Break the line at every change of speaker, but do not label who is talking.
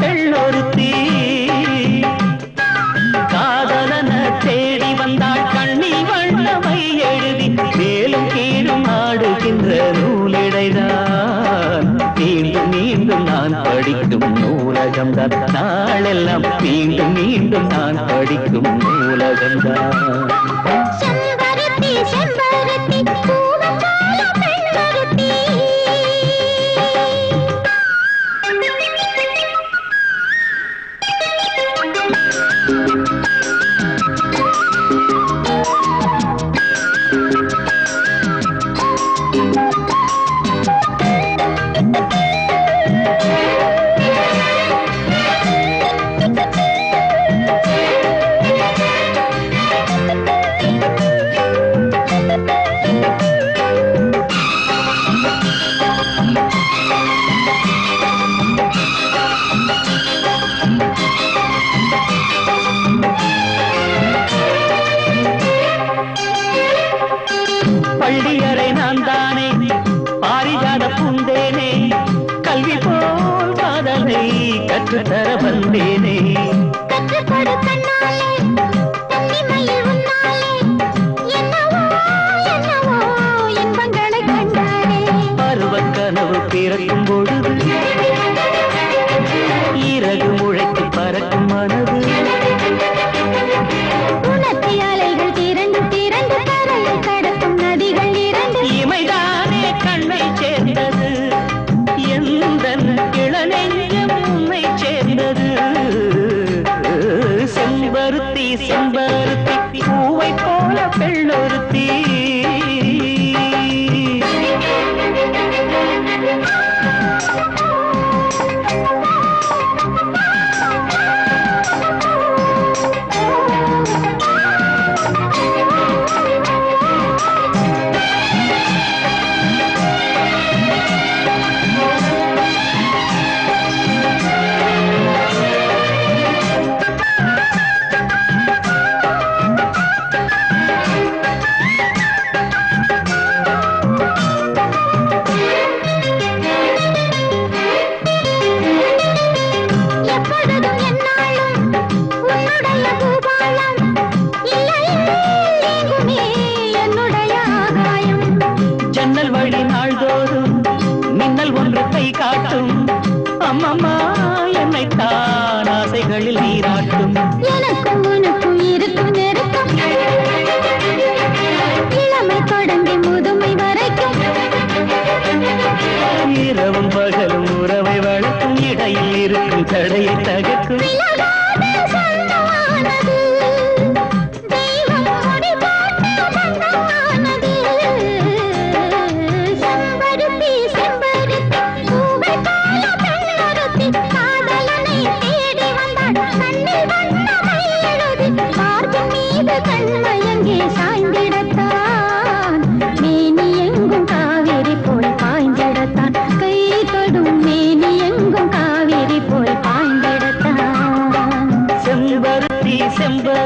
பெண் ஒருத்தி காதலன தேடி வந்தாள் கண்ணில் வண்ணமை எழுதி மேலும் கீழும் ஆடுகின்ற நூலிடைதான். மீண்டும் மீண்டும் நான் படிக்கும் நூலகம்தான் நாளெல்லாம் மீண்டும் மீண்டும் நான் படிக்கும் நூலகம்தான் கற்று தர வந்தேனே. கற்றுக்கொடு கண்ணா தடையை தகர்க்கும் செம்பு